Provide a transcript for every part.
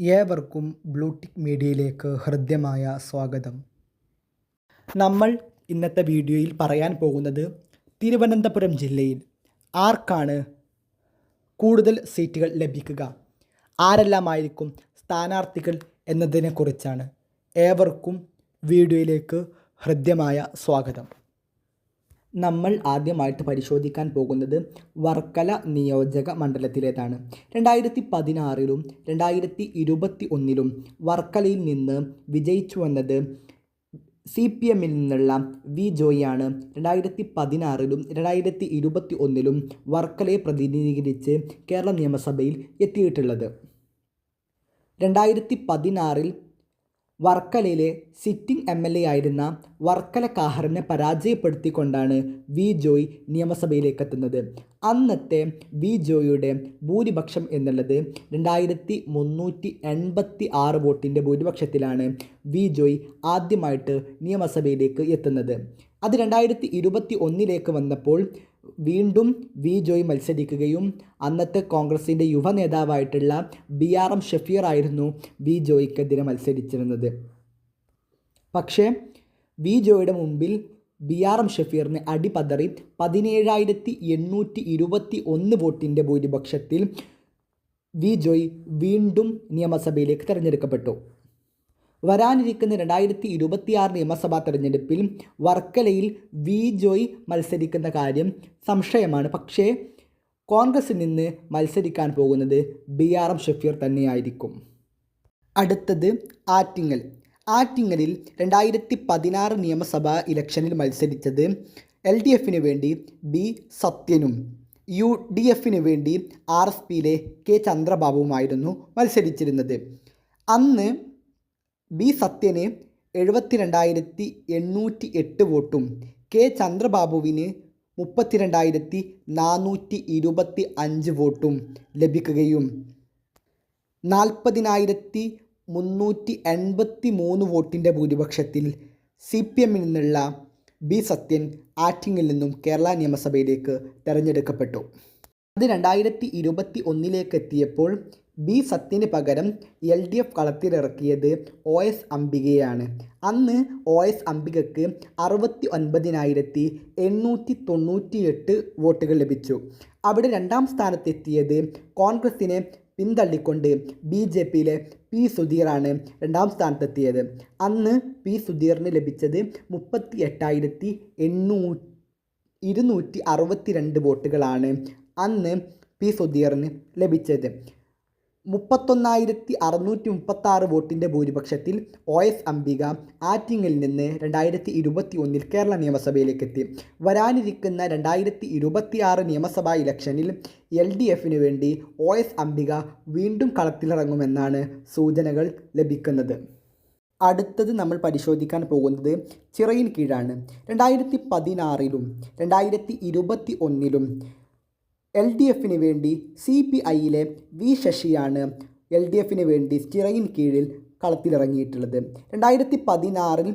ഏവർക്കും ബ്ലൂടിക് മീഡിയയിലേക്ക് ഹൃദ്യമായ സ്വാഗതം. നമ്മൾ ഇന്നത്തെ വീഡിയോയിൽ പറയാൻ പോകുന്നത് തിരുവനന്തപുരം ജില്ലയിൽ ആർക്കാണ് കൂടുതൽ സീറ്റുകൾ ലഭിക്കുക? ആരെല്ലാമായിരിക്കും സ്ഥാനാർത്ഥികൾ എന്നതിനെക്കുറിച്ചാണ് ഏവർക്കും വീഡിയോയിലേക്ക് ഹൃദ്യമായ സ്വാഗതം. നമ്മൾ ആദ്യമായിട്ട് പരിശോധിക്കാൻ പോകുന്നത് വർക്കല നിയോജക മണ്ഡലത്തിലേതാണ്. രണ്ടായിരത്തി പതിനാറിലും രണ്ടായിരത്തി ഇരുപത്തി ഒന്നിലും വർക്കലയിൽ നിന്ന് വിജയിച്ചു വന്നത് സി പി എമ്മിൽ നിന്നുള്ള വി ജോയിയാണ്. രണ്ടായിരത്തി പതിനാറിലും രണ്ടായിരത്തി ഇരുപത്തി ഒന്നിലും വർക്കലയെ പ്രതിനിധീകരിച്ച് കേരള നിയമസഭയിൽ എത്തിയിട്ടുള്ളത്. രണ്ടായിരത്തി പതിനാറിൽ വർക്കലയിലെ സിറ്റിംഗ് എം എൽ എ ആയിരുന്ന വർക്കല കാഹറിനെ പരാജയപ്പെടുത്തിക്കൊണ്ടാണ് വി ജോയ് നിയമസഭയിലേക്ക് എത്തുന്നത് അന്നത്തെ വി ജോയിയുടെ ഭൂരിപക്ഷം എന്നുള്ളത് രണ്ടായിരത്തി മുന്നൂറ്റി എൺപത്തി ആറ് വോട്ടിന്റെ ഭൂരിപക്ഷത്തിലാണ് വി ജോയ് ആദ്യമായിട്ട് നിയമസഭയിലേക്ക് എത്തുന്നത്. അത് രണ്ടായിരത്തി ഇരുപത്തി ഒന്നിലേക്ക് വന്നപ്പോൾ വീണ്ടും വി ജോയ് മത്സരിക്കുകയും അന്നത്തെ കോൺഗ്രസിന്റെ യുവ നേതാവായിട്ടുള്ള ബി ആർ എം ഷഫീർ ആയിരുന്നു വി ജോയ്ക്കെതിരെ മത്സരിച്ചിരുന്നത്. പക്ഷേ വി ജോയുടെ മുമ്പിൽ ബി ആർ എം ഷഫീറിന് അടിപതറി പതിനേഴായിരത്തി എണ്ണൂറ്റി ഇരുപത്തി ഒന്ന് വോട്ടിന്റെ ഭൂരിപക്ഷത്തിൽ വി ജോയ് വീണ്ടും നിയമസഭയിലേക്ക് തിരഞ്ഞെടുക്കപ്പെട്ടു. വരാനിരിക്കുന്ന രണ്ടായിരത്തി ഇരുപത്തിയാറ് നിയമസഭാ തെരഞ്ഞെടുപ്പിൽ വർക്കലയിൽ വി ജോയ് മത്സരിക്കുന്ന കാര്യം സംശയമാണ്. പക്ഷേ കോൺഗ്രസിൽ നിന്ന് മത്സരിക്കാൻ പോകുന്നത് ബി ആർ എം ഷഫീർ തന്നെയായിരിക്കും. അടുത്തത് ആറ്റിങ്ങൽ. ആറ്റിങ്ങലിൽ രണ്ടായിരത്തി പതിനാറ് നിയമസഭാ ഇലക്ഷനിൽ മത്സരിച്ചത് എൽ ഡി എഫിന് വേണ്ടി ബി സത്യനും യു ഡി എഫിന് വേണ്ടി ആർ എസ് പിയിലെ കെ ചന്ദ്രബാബുവുമായിരുന്നു മത്സരിച്ചിരുന്നത്. അന്ന് ബി സത്യന് എഴുപത്തി രണ്ടായിരത്തി എണ്ണൂറ്റി എട്ട് വോട്ടും കെ ചന്ദ്രബാബുവിന് മുപ്പത്തിരണ്ടായിരത്തി നാനൂറ്റി ഇരുപത്തി അഞ്ച് വോട്ടും ലഭിക്കുകയും നാൽപ്പതിനായിരത്തി മുന്നൂറ്റി എൺപത്തി മൂന്ന് വോട്ടിന്റെ ഭൂരിപക്ഷത്തിൽ സി പി എമ്മിൽ നിന്നുള്ള ബി സത്യൻ ആറ്റിങ്ങിൽ നിന്നും കേരള നിയമസഭയിലേക്ക് തെരഞ്ഞെടുക്കപ്പെട്ടു. അത് രണ്ടായിരത്തി ഇരുപത്തി ഒന്നിലേക്ക് എത്തിയപ്പോൾ ബി സത്യന് പകരം എൽ ഡി എഫ് കളത്തിലിറക്കിയത് ഒ എസ് അംബികയാണ്. അന്ന് ഒ എസ് അംബികക്ക് അറുപത്തി ഒൻപതിനായിരത്തി എണ്ണൂറ്റി തൊണ്ണൂറ്റി എട്ട് വോട്ടുകൾ ലഭിച്ചു. അവിടെ രണ്ടാം സ്ഥാനത്തെത്തിയത് കോൺഗ്രസിനെ പിന്തള്ളിക്കൊണ്ട് ബി ജെ പിയിലെ പി സുധീറാണ് രണ്ടാം സ്ഥാനത്തെത്തിയത്. അന്ന് പി സുധീറിന് ലഭിച്ചത് മുപ്പത്തി എട്ടായിരത്തി എണ്ണൂ ഇരുന്നൂറ്റി അറുപത്തി രണ്ട് വോട്ടുകളാണ് അന്ന് പി സുധീറിന് ലഭിച്ചത്. മുപ്പത്തൊന്നായിരത്തി അറുന്നൂറ്റി മുപ്പത്താറ് വോട്ടിന്റെ ഭൂരിപക്ഷത്തിൽ ഒ എസ് അംബിക ആറ്റിങ്ങിൽ നിന്ന് രണ്ടായിരത്തി ഇരുപത്തി ഒന്നിൽ കേരള നിയമസഭയിലേക്ക് എത്തി വരാനിരിക്കുന്ന രണ്ടായിരത്തി ഇരുപത്തി ആറ് നിയമസഭാ ഇലക്ഷനിൽ എൽ ഡി എഫിന് വേണ്ടി ഒ എസ് അംബിക വീണ്ടും കളത്തിലിറങ്ങുമെന്നാണ് സൂചനകൾ ലഭിക്കുന്നത്. അടുത്തത് നമ്മൾ പരിശോധിക്കാൻ പോകുന്നത് ചിറയിൻ കീഴാണ്. രണ്ടായിരത്തി പതിനാറിലും രണ്ടായിരത്തി ഇരുപത്തി ഒന്നിലും എൽ ഡി എഫിന് വേണ്ടി സി പി ഐയിലെ വി ശശിയാണ് എൽ ഡി എഫിന് വേണ്ടി ചിറയിൻ കീഴിൽ കളത്തിലിറങ്ങിയിട്ടുള്ളത്. രണ്ടായിരത്തി പതിനാറിൽ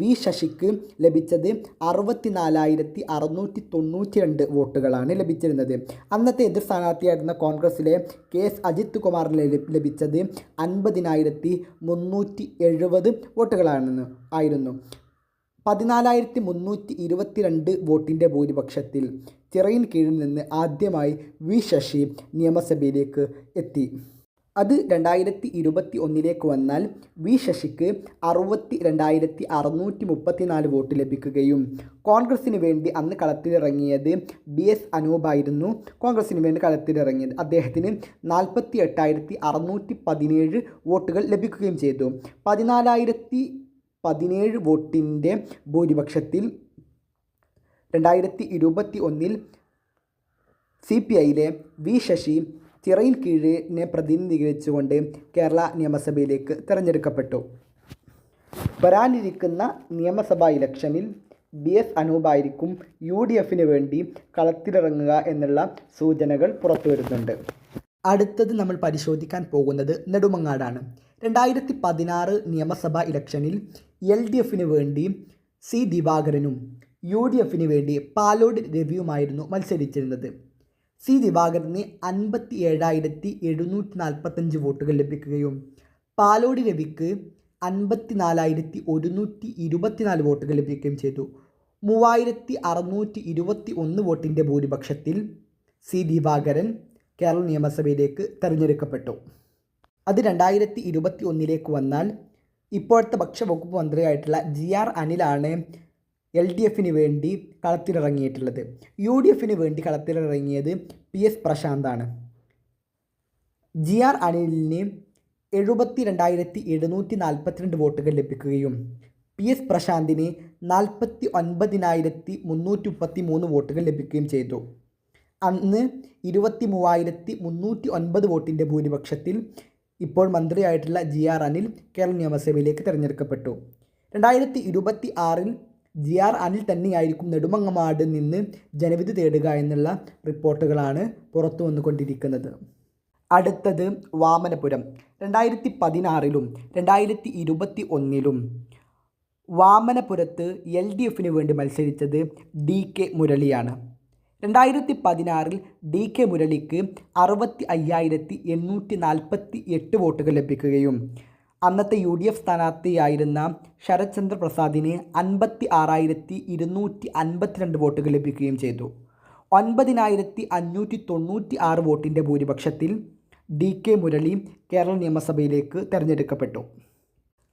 വി ശശിക്ക് ലഭിച്ചത് അറുപത്തി നാലായിരത്തി അറുന്നൂറ്റി തൊണ്ണൂറ്റി രണ്ട് വോട്ടുകളാണ് ലഭിച്ചിരുന്നത്. അന്നത്തെ എതിർ സ്ഥാനാർത്ഥിയായിരുന്ന കോൺഗ്രസിലെ കെ എസ് അജിത് കുമാറിന് ലഭിച്ചത് അൻപതിനായിരത്തി മുന്നൂറ്റി എഴുപത് വോട്ടുകളാണെന്ന് ആയിരുന്നു. പതിനാലായിരത്തി മുന്നൂറ്റി ഇരുപത്തിരണ്ട് വോട്ടിന്റെ ഭൂരിപക്ഷത്തിൽ ചിറയിൻ കീഴിൽ നിന്ന് ആദ്യമായി വി ശശി നിയമസഭയിലേക്ക് എത്തി. അത് രണ്ടായിരത്തി ഇരുപത്തി ഒന്നിലേക്ക് വന്നാൽ വി ശശിക്ക് അറുപത്തി രണ്ടായിരത്തി അറുന്നൂറ്റി മുപ്പത്തിനാല് വോട്ട് ലഭിക്കുകയും കോൺഗ്രസിന് വേണ്ടി അന്ന് കളത്തിലിറങ്ങിയത് ബി എസ് അനൂപായിരുന്നു. കോൺഗ്രസിന് വേണ്ടി കളത്തിലിറങ്ങിയത് അദ്ദേഹത്തിന് നാൽപ്പത്തി എട്ടായിരത്തി അറുന്നൂറ്റി പതിനേഴ് വോട്ടുകൾ ലഭിക്കുകയും ചെയ്തു. പതിനാലായിരത്തി പതിനേഴ് വോട്ടിന്റെ ഭൂരിപക്ഷത്തിൽ രണ്ടായിരത്തി ഇരുപത്തി ഒന്നിൽ സി പി ഐയിലെ വി ശശി ചിറയിൽ കീഴിനെ പ്രതിനിധീകരിച്ചുകൊണ്ട് കേരള നിയമസഭയിലേക്ക് തിരഞ്ഞെടുക്കപ്പെട്ടു. വരാനിരിക്കുന്ന നിയമസഭാ ഇലക്ഷനിൽ ബി എസ് അനൂപായിരിക്കും യു ഡി എഫിന് വേണ്ടി കളത്തിലിറങ്ങുക എന്നുള്ള സൂചനകൾ പുറത്തു വരുന്നുണ്ട്. അടുത്തത് നമ്മൾ പരിശോധിക്കാൻ പോകുന്നത് നെടുമങ്ങാടാണ്. രണ്ടായിരത്തി പതിനാറ് നിയമസഭാ ഇലക്ഷനിൽ എൽ ഡി എഫിന് വേണ്ടി സി ദിവാകരനും യു ഡി എഫിന് വേണ്ടി പാലോട് രവിയുമായിരുന്നു മത്സരിച്ചിരുന്നത്. സി ദിവാകരന് അൻപത്തി ഏഴായിരത്തി എഴുന്നൂറ്റി നാൽപ്പത്തഞ്ച് വോട്ടുകൾ ലഭിക്കുകയും പാലോട് രവിക്ക് അൻപത്തി നാലായിരത്തി ഒരുന്നൂറ്റി ഇരുപത്തിനാല് വോട്ടുകൾ ലഭിക്കുകയും ചെയ്തു. മൂവായിരത്തി അറുന്നൂറ്റി ഇരുപത്തി ഒന്ന് വോട്ടിന്റെ ഭൂരിപക്ഷത്തിൽ സി ദിവാകരൻ കേരള നിയമസഭയിലേക്ക് തെരഞ്ഞെടുക്കപ്പെട്ടു. അത് രണ്ടായിരത്തി ഇരുപത്തി ഒന്നിലേക്ക് വന്നാൽ ഇപ്പോഴത്തെ ഭക്ഷ്യവകുപ്പ് മന്ത്രിയായിട്ടുള്ള ജി ആർ അനിലാണ് എൽ ഡി എഫിന് വേണ്ടി കളത്തിലിറങ്ങിയിട്ടുള്ളത്. യു ഡി എഫിന് വേണ്ടി കളത്തിലിറങ്ങിയത് പി എസ് പ്രശാന്താണ്. ജി ആർ അനിലിന് എഴുപത്തി രണ്ടായിരത്തി എഴുന്നൂറ്റി നാൽപ്പത്തിരണ്ട് വോട്ടുകൾ ലഭിക്കുകയും പി എസ് പ്രശാന്തിന് നാൽപ്പത്തി ഒൻപതിനായിരത്തി മുന്നൂറ്റി മുപ്പത്തി മൂന്ന് വോട്ടുകൾ ലഭിക്കുകയും ചെയ്തു. അന്ന് ഇരുപത്തി മൂവായിരത്തി മുന്നൂറ്റി ഒൻപത് വോട്ടിന്റെ ഭൂരിപക്ഷത്തിൽ ഇപ്പോൾ മന്ത്രിയായിട്ടുള്ള ജി ആർ അനിൽ കേരള നിയമസഭയിലേക്ക് തിരഞ്ഞെടുക്കപ്പെട്ടു. രണ്ടായിരത്തി ഇരുപത്തി ആറിൽ ജി ആർ അനിൽ തന്നെയായിരിക്കും നെടുമങ്ങമാട് നിന്ന് ജനവിധി തേടുക എന്നുള്ള റിപ്പോർട്ടുകളാണ് പുറത്തു വന്നുകൊണ്ടിരിക്കുന്നത്. അടുത്തത് വാമനപുരം. രണ്ടായിരത്തി പതിനാറിലും രണ്ടായിരത്തി ഇരുപത്തി ഒന്നിലും വാമനപുരത്ത് എൽ ഡി എഫിന് വേണ്ടി മത്സരിച്ചത് ഡി കെ മുരളിയാണ്. രണ്ടായിരത്തി പതിനാറിൽ ഡി കെ മുരളിക്ക് അറുപത്തി അയ്യായിരത്തി എണ്ണൂറ്റി നാൽപ്പത്തി എട്ട് വോട്ടുകൾ ലഭിക്കുകയും അന്നത്തെ യു ഡി എഫ് സ്ഥാനാർത്ഥിയായിരുന്ന ശരത് ചന്ദ്ര പ്രസാദിന് അൻപത്തി ആറായിരത്തി ഇരുന്നൂറ്റി അൻപത്തിരണ്ട് വോട്ടുകൾ ലഭിക്കുകയും ചെയ്തു. ഒൻപതിനായിരത്തി അഞ്ഞൂറ്റി തൊണ്ണൂറ്റി ആറ് വോട്ടിന്റെ ഭൂരിപക്ഷത്തിൽ ഡി കെ മുരളി കേരള നിയമസഭയിലേക്ക് തിരഞ്ഞെടുക്കപ്പെട്ടു.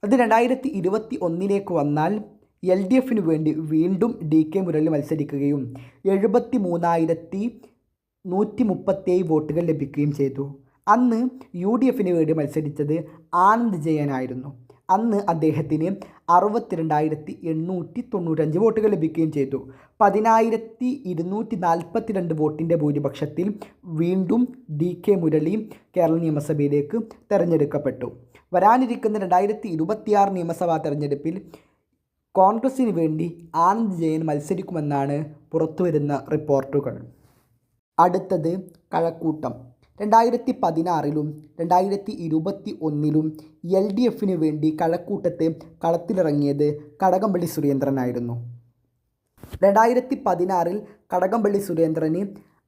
അത് രണ്ടായിരത്തി ഇരുപത്തി ഒന്നിലേക്ക് വന്നാൽ എൽ ഡി എഫിന് വേണ്ടി വീണ്ടും ഡി കെ മുരളി മത്സരിക്കുകയും എഴുപത്തി മൂന്നായിരത്തി നൂറ്റി മുപ്പത്തേഴ് വോട്ടുകൾ ലഭിക്കുകയും ചെയ്തു. അന്ന് യു ഡി എഫിന് വേണ്ടി മത്സരിച്ചത് ആനന്ദ് ജയനായിരുന്നു. അന്ന് അദ്ദേഹത്തിന് അറുപത്തിരണ്ടായിരത്തി എണ്ണൂറ്റി തൊണ്ണൂറ്റഞ്ച് വോട്ടുകൾ ലഭിക്കുകയും ചെയ്തു. പതിനായിരത്തി ഇരുന്നൂറ്റി നാൽപ്പത്തി രണ്ട് വോട്ടിന്റെ ഭൂരിപക്ഷത്തിൽ വീണ്ടും ഡി കെ മുരളി കേരള നിയമസഭയിലേക്ക് തെരഞ്ഞെടുക്കപ്പെട്ടു. വരാനിരിക്കുന്ന രണ്ടായിരത്തി ഇരുപത്തിയാറ് നിയമസഭാ തെരഞ്ഞെടുപ്പിൽ കോൺഗ്രസിന് വേണ്ടി ആനന്ദ് ജയൻ മത്സരിക്കുമെന്നാണ് പുറത്തുവരുന്ന റിപ്പോർട്ടുകൾ. അടുത്തത് കഴക്കൂട്ടം. രണ്ടായിരത്തി പതിനാറിലും രണ്ടായിരത്തി ഇരുപത്തി ഒന്നിലും എൽ ഡി എഫിന് വേണ്ടി കഴക്കൂട്ടത്തെ കളത്തിലിറങ്ങിയത് കടകംപള്ളി സുരേന്ദ്രനായിരുന്നു. രണ്ടായിരത്തി പതിനാറിൽ കടകംപള്ളി സുരേന്ദ്രന്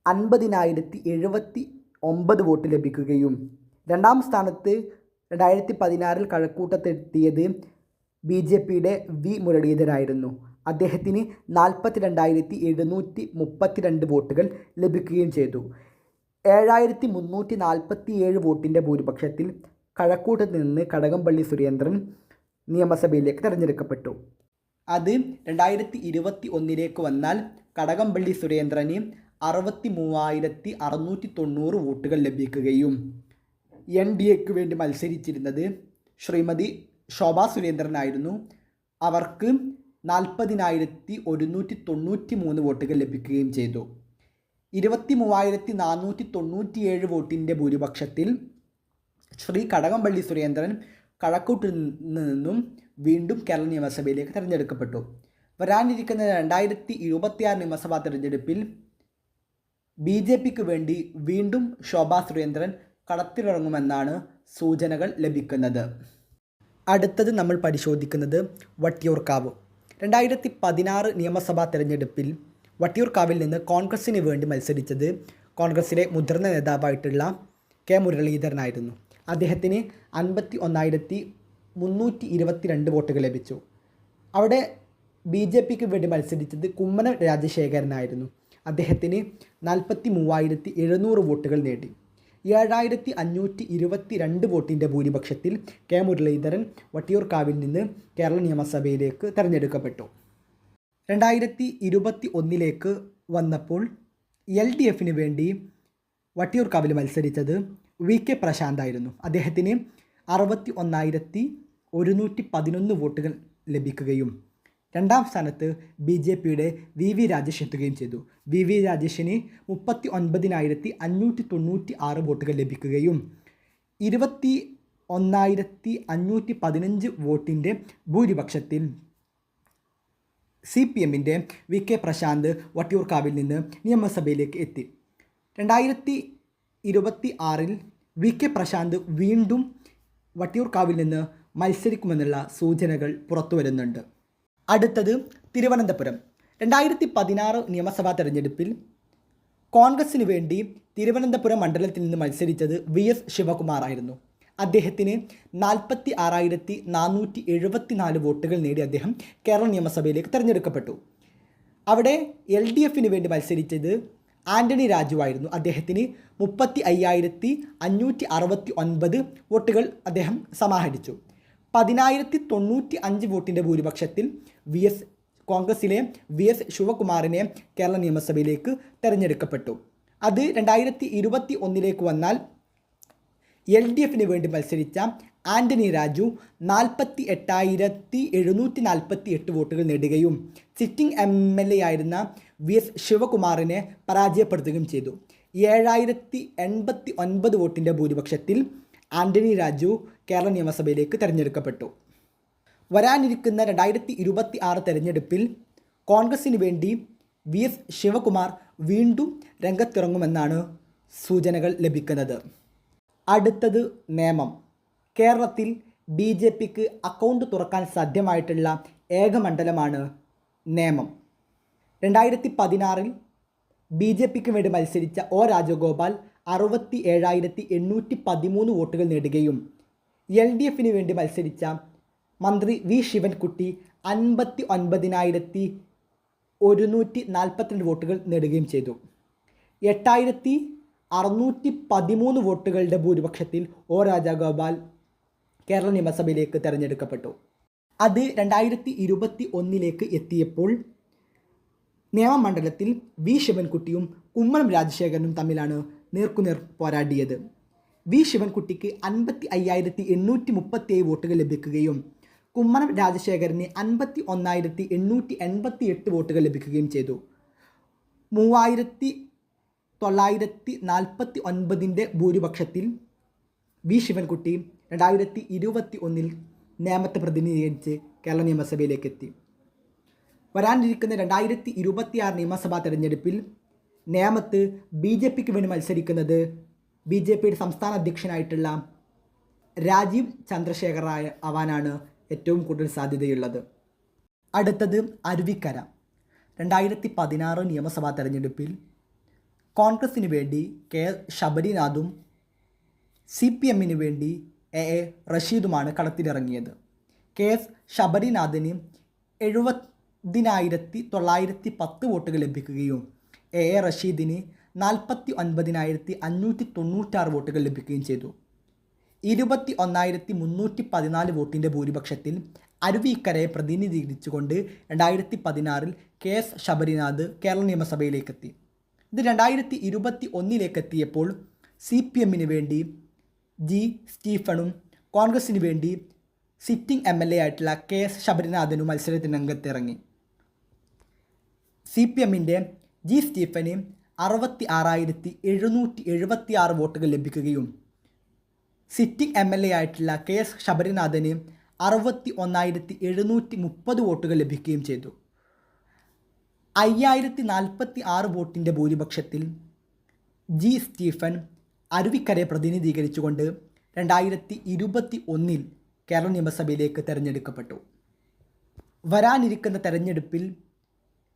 അൻപതിനായിരത്തി എഴുപത്തി ഒമ്പത് വോട്ട് ലഭിക്കുകയും രണ്ടാം സ്ഥാനത്ത് രണ്ടായിരത്തി പതിനാറിൽ കഴക്കൂട്ടത്തെത്തിയത് ബി ജെ പിയുടെ വി മുരളീധരായിരുന്നു. അദ്ദേഹത്തിന് നാൽപ്പത്തി രണ്ടായിരത്തി എഴുന്നൂറ്റി മുപ്പത്തിരണ്ട് വോട്ടുകൾ ലഭിക്കുകയും ചെയ്തു. ഏഴായിരത്തി മുന്നൂറ്റി നാൽപ്പത്തി ഏഴ് വോട്ടിന്റെ ഭൂരിപക്ഷത്തിൽ കഴക്കൂട്ടത്ത് നിന്ന് കടകംപള്ളി സുരേന്ദ്രൻ നിയമസഭയിലേക്ക് തിരഞ്ഞെടുക്കപ്പെട്ടു. അത് രണ്ടായിരത്തി ഇരുപത്തി ഒന്നിലേക്ക് വന്നാൽ കടകംപള്ളി സുരേന്ദ്രന് അറുപത്തി മൂവായിരത്തി അറുന്നൂറ്റി തൊണ്ണൂറ് വോട്ടുകൾ ലഭിക്കുകയും എൻ ഡി എക്ക് വേണ്ടി മത്സരിച്ചിരുന്നത് ശ്രീമതി ശോഭാ സുരേന്ദ്രനായിരുന്നു. അവർക്ക് നാൽപ്പതിനായിരത്തി ഒരുന്നൂറ്റി തൊണ്ണൂറ്റി മൂന്ന് വോട്ടുകൾ ലഭിക്കുകയും ചെയ്തു. ഇരുപത്തി മൂവായിരത്തി നാനൂറ്റി തൊണ്ണൂറ്റിയേഴ് വോട്ടിന്റെ ഭൂരിപക്ഷത്തിൽ ശ്രീ കടകംപള്ളി സുരേന്ദ്രൻ കഴക്കൂട്ടിൽ നിന്നും വീണ്ടും കേരള നിയമസഭയിലേക്ക് തിരഞ്ഞെടുക്കപ്പെട്ടു. വരാനിരിക്കുന്ന രണ്ടായിരത്തി ഇരുപത്തിയാറ് നിയമസഭാ തിരഞ്ഞെടുപ്പിൽ ബി ജെ പിക്ക് വേണ്ടി വീണ്ടും ശോഭാ സുരേന്ദ്രൻ കളത്തിലിറങ്ങുമെന്നാണ് സൂചനകൾ ലഭിക്കുന്നത്. അടുത്തത് നമ്മൾ പരിശോധിക്കുന്നത് വട്ടിയൂർക്കാവ്. രണ്ടായിരത്തി പതിനാറ് നിയമസഭാ തെരഞ്ഞെടുപ്പിൽ വട്ടിയൂർക്കാവിൽ നിന്ന് കോൺഗ്രസിന് വേണ്ടി മത്സരിച്ചത് കോൺഗ്രസിലെ മുതിർന്ന നേതാവായിട്ടുള്ള കെ മുരളീധരനായിരുന്നു. അദ്ദേഹത്തിന് അൻപത്തി ഒന്നായിരത്തി മുന്നൂറ്റി ഇരുപത്തി രണ്ട് വോട്ടുകൾ ലഭിച്ചു. അവിടെ ബി ജെ പിക്ക് വേണ്ടി മത്സരിച്ചത് കുമ്മനം രാജശേഖരനായിരുന്നു. അദ്ദേഹത്തിന് നാൽപ്പത്തി മൂവായിരത്തി എഴുന്നൂറ് വോട്ടുകൾ നേടി. ഏഴായിരത്തി അഞ്ഞൂറ്റി ഇരുപത്തി രണ്ട് വോട്ടിന്റെ ഭൂരിപക്ഷത്തിൽ കെ മുരളീധരൻ വട്ടിയൂർക്കാവിൽ നിന്ന് കേരള നിയമസഭയിലേക്ക് തിരഞ്ഞെടുക്കപ്പെട്ടു. രണ്ടായിരത്തി ഇരുപത്തി ഒന്നിലേക്ക് വന്നപ്പോൾ എൽ ഡി എഫിന് വേണ്ടി വട്ടിയൂർക്കാവിൽ മത്സരിച്ചത് വി കെ പ്രശാന്തായിരുന്നു അദ്ദേഹത്തിന് അറുപത്തി ഒന്നായിരത്തി ഒരുന്നൂറ്റി പതിനൊന്ന് വോട്ടുകൾ ലഭിക്കുകയും രണ്ടാം സ്ഥാനത്ത് ബി ജെ പിയുടെ വി വി രാജേഷ് എത്തുകയും ചെയ്തു. വി വി രാജേഷിന് മുപ്പത്തി ഒൻപതിനായിരത്തി അഞ്ഞൂറ്റി തൊണ്ണൂറ്റി ആറ് വോട്ടുകൾ ലഭിക്കുകയും ഇരുപത്തി ഒന്നായിരത്തി അഞ്ഞൂറ്റി പതിനഞ്ച് വോട്ടിന്റെ ഭൂരിപക്ഷത്തിൽ സി പി എമ്മിന്റെ വി കെ പ്രശാന്ത് വട്ടിയൂർക്കാവിൽ നിന്ന് നിയമസഭയിലേക്ക് എത്തി. രണ്ടായിരത്തി ഇരുപത്തി ആറിൽ വി കെ പ്രശാന്ത് വീണ്ടും വട്ടിയൂർക്കാവിൽ നിന്ന് മത്സരിക്കുമെന്നുള്ള സൂചനകൾ പുറത്തു വരുന്നുണ്ട്. അടുത്തത് തിരുവനന്തപുരം. രണ്ടായിരത്തി പതിനാറ് നിയമസഭാ തെരഞ്ഞെടുപ്പിൽ കോൺഗ്രസിന് വേണ്ടി തിരുവനന്തപുരം മണ്ഡലത്തിൽ നിന്ന് മത്സരിച്ചത് വി എസ് ശിവകുമാർ ആയിരുന്നു അദ്ദേഹത്തിന് നാൽപ്പത്തി ആറായിരത്തി നാനൂറ്റി എഴുപത്തി നാല് വോട്ടുകൾ നേടി അദ്ദേഹം കേരള നിയമസഭയിലേക്ക് തിരഞ്ഞെടുക്കപ്പെട്ടു. അവിടെ എൽ ഡി എഫിന് വേണ്ടി മത്സരിച്ചത് ആന്റണി രാജുവായിരുന്നു അദ്ദേഹത്തിന് മുപ്പത്തി അയ്യായിരത്തി അഞ്ഞൂറ്റി അറുപത്തി ഒൻപത് വോട്ടുകൾ അദ്ദേഹം സമാഹരിച്ചു. പതിനായിരത്തി തൊണ്ണൂറ്റി അഞ്ച് വോട്ടിന്റെ ഭൂരിപക്ഷത്തിൽ വി എസ് കോൺഗ്രസിലെ വി എസ് ശിവകുമാറിനെ കേരള നിയമസഭയിലേക്ക് തിരഞ്ഞെടുക്കപ്പെട്ടു. അത് രണ്ടായിരത്തി ഇരുപത്തി ഒന്നിലേക്ക് വന്നാൽ എൽ ഡി എഫിന് വേണ്ടി മത്സരിച്ച ആന്റണി രാജു നാൽപ്പത്തി എട്ടായിരത്തി എഴുന്നൂറ്റി നാൽപ്പത്തി എട്ട് വോട്ടുകൾ നേടുകയും സിറ്റിംഗ് എം എൽ എ ആയിരുന്ന വി എസ് ശിവകുമാറിനെ പരാജയപ്പെടുത്തുകയും ചെയ്തു. ഏഴായിരത്തി എൺപത്തി ഒൻപത് വോട്ടിന്റെ ഭൂരിപക്ഷത്തിൽ ആന്റണി രാജു കേരള നിയമസഭയിലേക്ക് തിരഞ്ഞെടുക്കപ്പെട്ടു. വരാനിരിക്കുന്ന രണ്ടായിരത്തി ഇരുപത്തി ആറ് തെരഞ്ഞെടുപ്പിൽ കോൺഗ്രസിന് വേണ്ടി വി എസ് ശിവകുമാർ വീണ്ടും രംഗത്തിറങ്ങുമെന്നാണ് സൂചനകൾ ലഭിക്കുന്നത്. അടുത്തത് നിയമം. കേരളത്തിൽ ബി ജെ പിക്ക് അക്കൗണ്ട് തുറക്കാൻ സാധ്യമായിട്ടുള്ള ഏക മണ്ഡലമാണ് നേമം രണ്ടായിരത്തി പതിനാറിൽ ബി ജെ പിക്ക് വേണ്ടി മത്സരിച്ച ഒ രാജഗോപാൽ അറുപത്തി ഏഴായിരത്തി എണ്ണൂറ്റി പതിമൂന്ന് വോട്ടുകൾ നേടുകയും എൽ ഡി എഫിന് വേണ്ടി മത്സരിച്ച മന്ത്രി വി ശിവൻകുട്ടി അൻപത്തി ഒൻപതിനായിരത്തി ഒരുന്നൂറ്റി നാൽപ്പത്തിരണ്ട് വോട്ടുകൾ നേടുകയും ചെയ്തു. എട്ടായിരത്തി അറുന്നൂറ്റി പതിമൂന്ന് വോട്ടുകളുടെ ഭൂരിപക്ഷത്തിൽ ഒ രാജഗോപാൽ കേരള നിയമസഭയിലേക്ക് തിരഞ്ഞെടുക്കപ്പെട്ടു. അത് രണ്ടായിരത്തി ഇരുപത്തി ഒന്നിലേക്ക് എത്തിയപ്പോൾ നിയമമണ്ഡലത്തിൽ വി ശിവൻകുട്ടിയും കുമ്മനം രാജശേഖരനും തമ്മിലാണ് നേർക്കുനേർ പോരാടിയത്. വി ശിവൻകുട്ടിക്ക് അൻപത്തി അയ്യായിരത്തി എണ്ണൂറ്റി മുപ്പത്തി ഏഴ് വോട്ടുകൾ ലഭിക്കുകയും കുമ്മനം രാജശേഖരന് അൻപത്തി ഒന്നായിരത്തി എണ്ണൂറ്റി എൺപത്തി എട്ട് വോട്ടുകൾ ലഭിക്കുകയും ചെയ്തു. മൂവായിരത്തി തൊള്ളായിരത്തി നാൽപ്പത്തി ഒൻപതിന്റെ ഭൂരിപക്ഷത്തിൽ വി ശിവൻകുട്ടി രണ്ടായിരത്തി ഇരുപത്തി ഒന്നിൽ നിയമത്തെ പ്രതിനിധീകരിച്ച് കേരള നിയമസഭയിലേക്ക് എത്തി വരാനിരിക്കുന്ന രണ്ടായിരത്തി ഇരുപത്തിയാറ് നിയമസഭാ തെരഞ്ഞെടുപ്പിൽ നേമത്ത് ബി ജെ പിക്ക് വേണ്ടി മത്സരിക്കുന്നത് ബി ജെ പിയുടെ സംസ്ഥാന അധ്യക്ഷനായിട്ടുള്ള രാജീവ് ചന്ദ്രശേഖറായ ആവാനാണ് ഏറ്റവും കൂടുതൽ സാധ്യതയുള്ളത്. അടുത്തത് അരുവിക്കര. രണ്ടായിരത്തി പതിനാറ് നിയമസഭാ തെരഞ്ഞെടുപ്പിൽ കോൺഗ്രസിന് വേണ്ടി കെ ശബരിനാഥും സി പി എമ്മിന് വേണ്ടി എ എ റഷീദുമാണ് കളത്തിലിറങ്ങിയത്. കെ എസ് ശബരിനാഥിന് എഴുപതിനായിരത്തി തൊള്ളായിരത്തി പത്ത് വോട്ടുകൾ ലഭിക്കുകയും എ എ റഷീദിന് നാൽപ്പത്തി ഒൻപതിനായിരത്തി അഞ്ഞൂറ്റി തൊണ്ണൂറ്റാറ് വോട്ടുകൾ ലഭിക്കുകയും ചെയ്തു. ഇരുപത്തി ഒന്നായിരത്തി മുന്നൂറ്റി പതിനാല് വോട്ടിന്റെ ഭൂരിപക്ഷത്തിൽ അരുവിക്കരയെ പ്രതിനിധീകരിച്ചുകൊണ്ട് രണ്ടായിരത്തി പതിനാറിൽ കെ എസ് ശബരിനാഥ് കേരള നിയമസഭയിലേക്കെത്തി. ഇത് രണ്ടായിരത്തി ഇരുപത്തി ഒന്നിലേക്ക് എത്തിയപ്പോൾ സി പി എമ്മിന് വേണ്ടി ജി സ്റ്റീഫണും കോൺഗ്രസിന് വേണ്ടി സിറ്റിംഗ് എം എൽ എ ആയിട്ടുള്ള കെ എസ് ശബരിനാഥനും മത്സരത്തിന് രംഗത്തിറങ്ങി. സി പി എമ്മിന്റെ ജി സ്റ്റീഫന് അറുപത്തി ആറായിരത്തി എഴുന്നൂറ്റി എഴുപത്തി ആറ് വോട്ടുകൾ ലഭിക്കുകയും സിറ്റിംഗ് എം എൽ എ ആയിട്ടുള്ള കെ എസ് ശബരിനാഥന് അറുപത്തി ഒന്നായിരത്തി എഴുന്നൂറ്റി മുപ്പത് വോട്ടുകൾ ലഭിക്കുകയും ചെയ്തു. അയ്യായിരത്തി നാൽപ്പത്തി ആറ് വോട്ടിന്റെ ഭൂരിപക്ഷത്തിൽ ജി സ്റ്റീഫൻ അരുവിക്കരെ പ്രതിനിധീകരിച്ചുകൊണ്ട് രണ്ടായിരത്തി ഇരുപത്തി ഒന്നിൽ കേരള നിയമസഭയിലേക്ക് തിരഞ്ഞെടുക്കപ്പെട്ടു. വരാനിരിക്കുന്ന തെരഞ്ഞെടുപ്പിൽ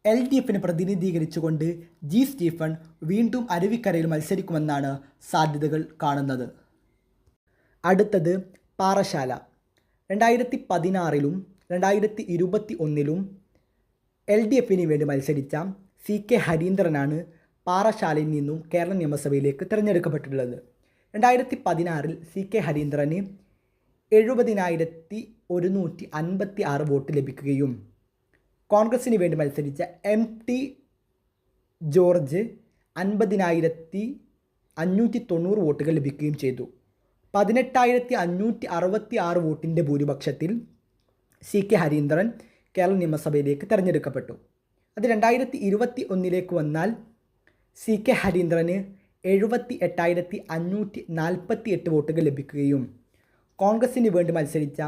എൽ ഡി എഫിനെ പ്രതിനിധീകരിച്ചുകൊണ്ട് ജി സ്റ്റീഫൻ വീണ്ടും അരുവിക്കരയിൽ മത്സരിക്കുമെന്നാണ് സാധ്യതകൾ കാണുന്നത്. അടുത്തത് പാറശാല. രണ്ടായിരത്തി പതിനാറിലും രണ്ടായിരത്തി ഇരുപത്തി ഒന്നിലും എൽ ഡി എഫിന് വേണ്ടി മത്സരിച്ച സി കെ ഹരീന്ദ്രനാണ് പാറശാലയിൽ നിന്നും കേരള നിയമസഭയിലേക്ക് തിരഞ്ഞെടുക്കപ്പെട്ടിട്ടുള്ളത്. രണ്ടായിരത്തി പതിനാറിൽ സി കെ ഹരീന്ദ്രന് എഴുപതിനായിരത്തി ഒരുന്നൂറ്റി അൻപത്തി ആറ് വോട്ട് ലഭിക്കുകയും കോൺഗ്രസിന് വേണ്ടി മത്സരിച്ച എം ടി ജോർജ് അൻപതിനായിരത്തി അഞ്ഞൂറ്റി തൊണ്ണൂറ് വോട്ടുകൾ ലഭിക്കുകയും ചെയ്തു. പതിനെട്ടായിരത്തി അഞ്ഞൂറ്റി അറുപത്തി ആറ് വോട്ടിന്റെ ഭൂരിപക്ഷത്തിൽ സി കെ ഹരീന്ദ്രൻ കേരള നിയമസഭയിലേക്ക് തിരഞ്ഞെടുക്കപ്പെട്ടു. അത് രണ്ടായിരത്തി ഇരുപത്തി ഒന്നിലേക്ക് വന്നാൽ സി കെ ഹരീന്ദ്രന് എഴുപത്തി എട്ടായിരത്തി അഞ്ഞൂറ്റി നാൽപ്പത്തി എട്ട് വോട്ടുകൾ ലഭിക്കുകയും കോൺഗ്രസിന് വേണ്ടി മത്സരിച്ച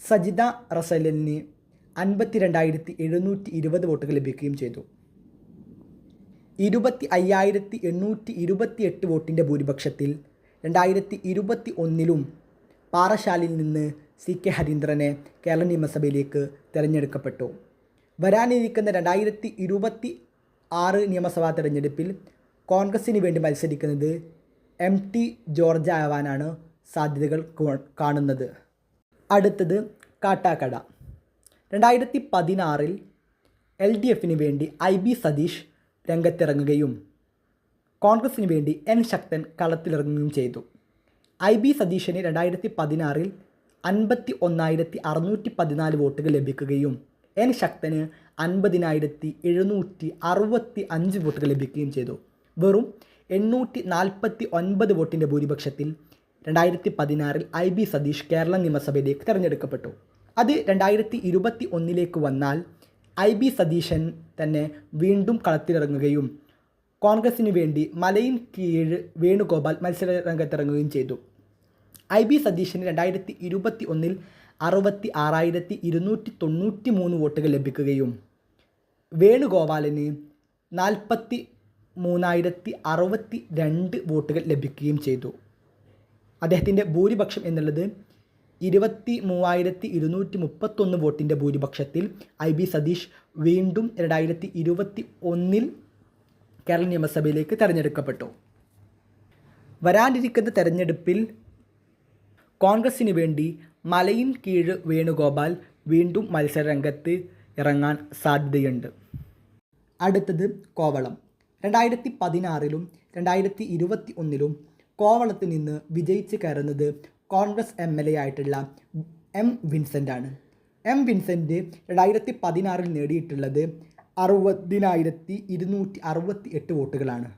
സജിത റസലിന് അൻപത്തി രണ്ടായിരത്തി എഴുന്നൂറ്റി ഇരുപത് വോട്ടുകൾ ലഭിക്കുകയും ചെയ്തു. ഇരുപത്തി അയ്യായിരത്തി എണ്ണൂറ്റി ഇരുപത്തി എട്ട് വോട്ടിന്റെ ഭൂരിപക്ഷത്തിൽ രണ്ടായിരത്തി ഇരുപത്തി ഒന്നിലും പാറശാലയിൽ നിന്ന് സി കെ ഹരീന്ദ്രനെ കേരള നിയമസഭയിലേക്ക് തിരഞ്ഞെടുക്കപ്പെട്ടു. വരാനിരിക്കുന്ന രണ്ടായിരത്തി ഇരുപത്തി ആറ് നിയമസഭാ തെരഞ്ഞെടുപ്പിൽ കോൺഗ്രസിന് വേണ്ടി മത്സരിക്കുന്നത് എം ടി ജോർജ് ആവാനാണ് സാധ്യതകൾ കാണുന്നത്. അടുത്തത് കാട്ടാക്കട. രണ്ടായിരത്തി പതിനാറിൽ എൽ ഡി എഫിന് വേണ്ടി ഐ ബി സതീഷ് രംഗത്തിറങ്ങുകയും കോൺഗ്രസിന് വേണ്ടി എൻ ശക്തൻ കളത്തിലിറങ്ങുകയും ചെയ്തു. ഐ ബി സതീഷിന് രണ്ടായിരത്തി പതിനാറിൽ അൻപത്തി ഒന്നായിരത്തി അറുന്നൂറ്റി പതിനാല് വോട്ടുകൾ ലഭിക്കുകയും എൻ ശക്തന് അൻപതിനായിരത്തി എഴുന്നൂറ്റി അറുപത്തി അഞ്ച് വോട്ടുകൾ ലഭിക്കുകയും ചെയ്തു. വെറും എണ്ണൂറ്റി നാൽപ്പത്തി ഒൻപത് വോട്ടിന്റെ ഭൂരിപക്ഷത്തിൽ രണ്ടായിരത്തി പതിനാറിൽ ഐ ബി സതീഷ് കേരള നിയമസഭയിലേക്ക് തിരഞ്ഞെടുക്കപ്പെട്ടു. അത് രണ്ടായിരത്തി ഇരുപത്തി ഒന്നിലേക്ക് വന്നാൽ ഐ ബി സതീശൻ തന്നെ വീണ്ടും കളത്തിലിറങ്ങുകയും കോൺഗ്രസിന് വേണ്ടി മലയിൻ കീഴ് വേണുഗോപാൽ മത്സര രംഗത്തിറങ്ങുകയും ചെയ്തു. ഐ ബി സതീശന് രണ്ടായിരത്തി ഇരുപത്തി ഒന്നിൽ അറുപത്തി ആറായിരത്തി ഇരുന്നൂറ്റി തൊണ്ണൂറ്റി മൂന്ന് വോട്ടുകൾ ലഭിക്കുകയും വേണുഗോപാലിന് നാൽപ്പത്തി മൂന്നായിരത്തി അറുപത്തി രണ്ട് വോട്ടുകൾ ലഭിക്കുകയും ചെയ്തു. അദ്ദേഹത്തിന്റെ ഭൂരിപക്ഷം എന്നുള്ളത് ഇരുപത്തി മൂവായിരത്തി ഇരുന്നൂറ്റി മുപ്പത്തൊന്ന് വോട്ടിന്റെ ഭൂരിപക്ഷത്തിൽ ഐ ബി സതീഷ് വീണ്ടും രണ്ടായിരത്തി ഇരുപത്തി ഒന്നിൽ കേരള നിയമസഭയിലേക്ക് തെരഞ്ഞെടുക്കപ്പെട്ടു. വരാനിരിക്കുന്ന തെരഞ്ഞെടുപ്പിൽ കോൺഗ്രസിന് വേണ്ടി മലയിൻ കീഴ് വേണുഗോപാൽ വീണ്ടും മത്സരരംഗത്ത് ഇറങ്ങാൻ സാധ്യതയുണ്ട്. അടുത്തത് കോവളം. രണ്ടായിരത്തി പതിനാറിലും രണ്ടായിരത്തി ഇരുപത്തി ഒന്നിലും കോവളത്ത് നിന്ന് വിജയിച്ച് കയറുന്നത് കോൺഗ്രസ് എം എൽ എ ആയിട്ടുള്ള എം വിൻസെന്റ് ആണ് എം വിൻസെന്റ് രണ്ടായിരത്തി പതിനാറിൽ നേടിയിട്ടുള്ളത് അറുപതിനായിരത്തി ഇരുന്നൂറ്റി അറുപത്തി എട്ട് വോട്ടുകളാണ്.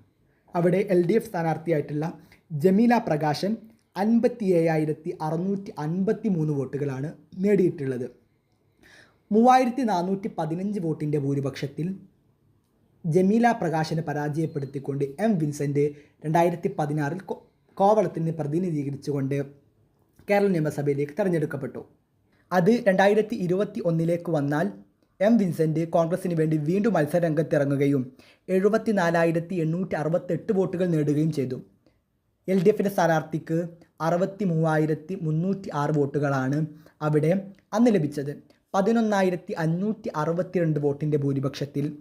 അവിടെ എൽ ഡി എഫ് സ്ഥാനാർത്ഥിയായിട്ടുള്ള ജമീല പ്രകാശൻ അൻപത്തി ഏഴായിരത്തി അറുന്നൂറ്റി അൻപത്തി മൂന്ന് വോട്ടുകളാണ് നേടിയിട്ടുള്ളത്. മൂവായിരത്തി നാനൂറ്റി പതിനഞ്ച് വോട്ടിന്റെ ഭൂരിപക്ഷത്തിൽ ജമീല പ്രകാശനെ പരാജയപ്പെടുത്തിക്കൊണ്ട് എം വിൻസെന്റ് രണ്ടായിരത്തി പതിനാറിൽ കോവളത്തിന് പ്രതിനിധീകരിച്ചുകൊണ്ട് കേരള നിയമസഭയിലേക്ക് തെരഞ്ഞെടുക്കപ്പെട്ടു. അത് രണ്ടായിരത്തി ഇരുപത്തി ഒന്നിലേക്ക് വന്നാൽ എം വിൻസെന്റ് കോൺഗ്രസിന് വേണ്ടി വീണ്ടും മത്സരരംഗത്തിറങ്ങുകയും എഴുപത്തി നാലായിരത്തി എണ്ണൂറ്റി അറുപത്തെട്ട് വോട്ടുകൾ നേടുകയും ചെയ്തു. എൽ ഡി എഫിന്റെ സ്ഥാനാർത്ഥിക്ക് അറുപത്തി മൂവായിരത്തി മുന്നൂറ്റി ആറ് വോട്ടുകളാണ് അവിടെ അന്ന് ലഭിച്ചത്. പതിനൊന്നായിരത്തി അഞ്ഞൂറ്റി അറുപത്തിരണ്ട് വോട്ടിന്റെ ഭൂരിപക്ഷത്തിൽ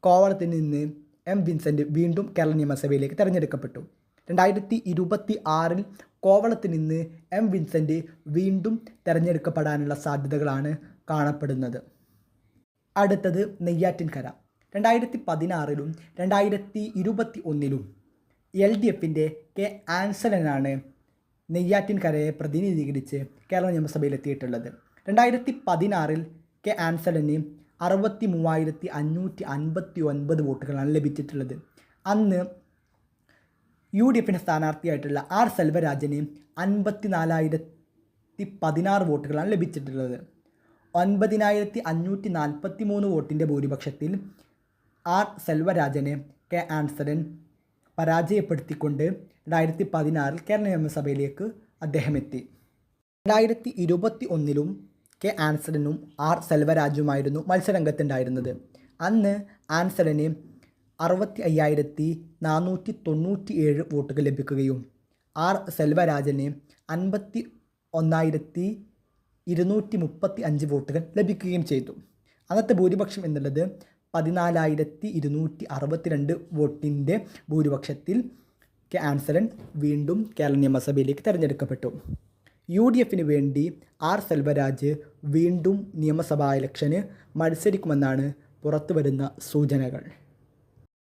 കോവളത്തിൽ നിന്ന് എം വിൻസെന്റ് വീണ്ടും കേരള നിയമസഭയിലേക്ക് തിരഞ്ഞെടുക്കപ്പെട്ടു. രണ്ടായിരത്തി ഇരുപത്തി ആറിൽ കോവളത്തിൽ നിന്ന് എം വിൻസെന്റ് വീണ്ടും തിരഞ്ഞെടുക്കപ്പെടാനുള്ള സാധ്യതകളാണ് കാണപ്പെടുന്നത്. അടുത്തത് നെയ്യാറ്റിൻകര. രണ്ടായിരത്തി പതിനാറിലും രണ്ടായിരത്തി ഇരുപത്തി ഒന്നിലും എൽ ഡി എഫിന്റെ കെ ആൻസലനാണ് നെയ്യാറ്റിൻകരയെ പ്രതിനിധീകരിച്ച് കേരള നിയമസഭയിലെത്തിയിട്ടുള്ളത്. രണ്ടായിരത്തി പതിനാറിൽ കെ ആൻസലിന് അറുപത്തി മൂവായിരത്തി അഞ്ഞൂറ്റി അൻപത്തി ഒൻപത് വോട്ടുകളാണ് ലഭിച്ചിട്ടുള്ളത്. അന്ന് യു ഡി എഫിന്റെ സ്ഥാനാർത്ഥിയായിട്ടുള്ള ആർ സെൽവരാജന് അൻപത്തി നാലായിരത്തി പതിനാറ് വോട്ടുകളാണ് ലഭിച്ചിട്ടുള്ളത്. ഒൻപതിനായിരത്തി അഞ്ഞൂറ്റി നാൽപ്പത്തി മൂന്ന് വോട്ടിന്റെ ഭൂരിപക്ഷത്തിൽ ആർ സെൽവരാജന് കെ ആൻസലൻ പരാജയപ്പെടുത്തിക്കൊണ്ട് രണ്ടായിരത്തി പതിനാറിൽ കേരള നിയമസഭയിലേക്ക് അദ്ദേഹം എത്തി രണ്ടായിരത്തി ഇരുപത്തി ഒന്നിലും കെ ആൻസലനും ആർ സെൽവരാജുമായിരുന്നു മത്സരരംഗത്തുണ്ടായിരുന്നത്. അന്ന് ആൻസലന് അറുപത്തി അയ്യായിരത്തി നാനൂറ്റി തൊണ്ണൂറ്റി ഏഴ് വോട്ടുകൾ ലഭിക്കുകയും ആർ സെൽവരാജന് അൻപത്തി ഒന്നായിരത്തി ഇരുന്നൂറ്റി മുപ്പത്തി അഞ്ച് വോട്ടുകൾ ലഭിക്കുകയും ചെയ്തു. അന്നത്തെ ഭൂരിപക്ഷം എന്നുള്ളത് പതിനാലായിരത്തി ഇരുന്നൂറ്റി അറുപത്തിരണ്ട് വോട്ടിന്റെ ഭൂരിപക്ഷത്തിൽ കെ വീണ്ടും കേരള നിയമസഭയിലേക്ക് തിരഞ്ഞെടുക്കപ്പെട്ടു. യു ഡി എഫിന് വേണ്ടി ആർ സെൽവരാജ് വീണ്ടും നിയമസഭാ ഇലക്ഷന് മത്സരിക്കുമെന്നാണ് പുറത്തുവരുന്ന സൂചനകൾ.